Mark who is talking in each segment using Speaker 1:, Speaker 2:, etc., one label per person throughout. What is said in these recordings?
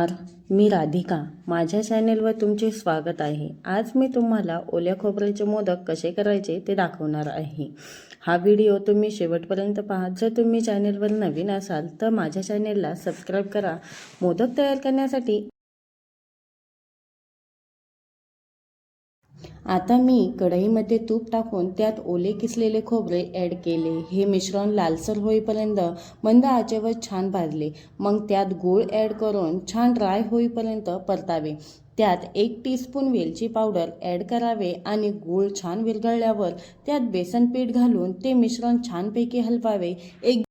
Speaker 1: नमस्कार मी राधिका. माझ्या चॅनेलवर तुमचे स्वागत आहे. आज मी तुम्हाला ओल्या खोबऱ्याचे मोदक कसे करायचे ते दाखवणार आहे. हा व्हिडिओ तुम्ही शेवटपर्यंत पहा जर तुम्ही चॅनेलवर नवीन असाल तर माझ्या चॅनेलला सबस्क्राईब करा. मोदक तयार करण्यासाठी आता मी कढईमध्ये तूप टाकून त्यात ओले किसलेले खोबरे ॲड केले. हे मिश्रण लालसर होईपर्यंत मंद आचेवर छान भाजले. मग त्यात गूळ ॲड करून छान ड्राय होईपर्यंत परतावे. त्यात एक टीस्पून वेलची पावडर ॲड करावे आणि गूळ छान विरघळल्यावर त्यात बेसन पीठ घालून ते मिश्रण छानपैकी हलवावे. एक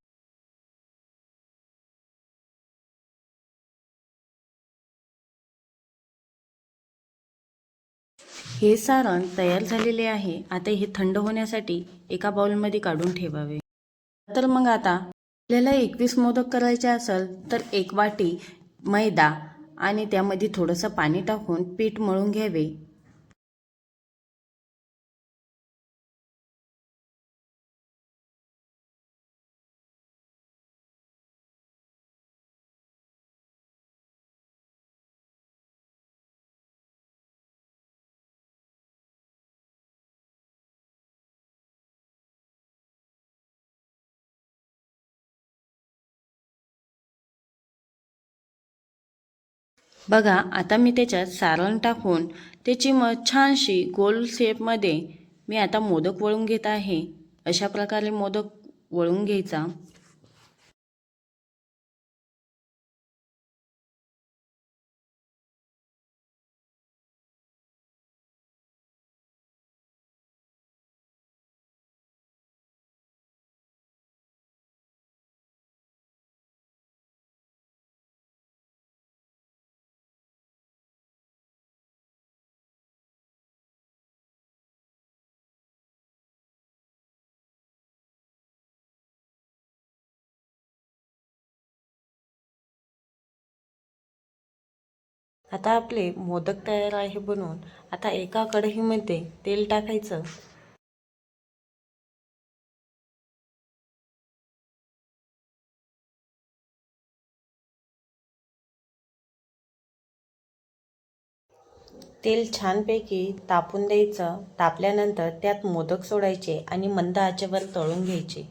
Speaker 1: हे सारण तयार झालेले आहे. आता हे थंड होण्यासाठी एका बाउलमध्ये काढून ठेवावे. तर मग आता आपल्याला एकवीस मोदक करायचे असेल तर एक वाटी मैदा आणि त्यामध्ये थोडंसं पाणी टाकून पीठ मळून घ्यावे. बघा आता मी त्याच्यात सारण टाकून त्याची मग छानशी गोल शेपमध्ये मी आता मोदक वळून घेत आहे. अशा प्रकारे मोदक वळून घ्यायचा. आता आपले मोदक तयार आहे बनवून आता एका कढईमध्ये तेल टाकायचं. तेल छानपैकी तापून द्यायचं. तापल्यानंतर त्यात मोदक सोडायचे आणि मंद आचेवर तळून घ्यायचे.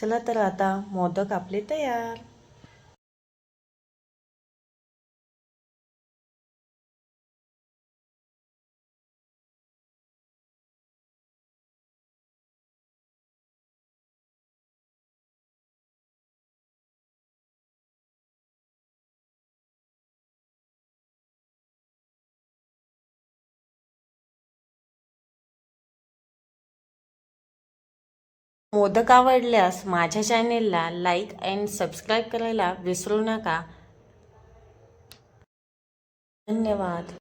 Speaker 1: चला तर आता मोदक आपले तयार. मोदक आवडल्यास माझ्या चॅनेलला लाईक अँड सबस्क्राईब करायला विसरू नका. धन्यवाद.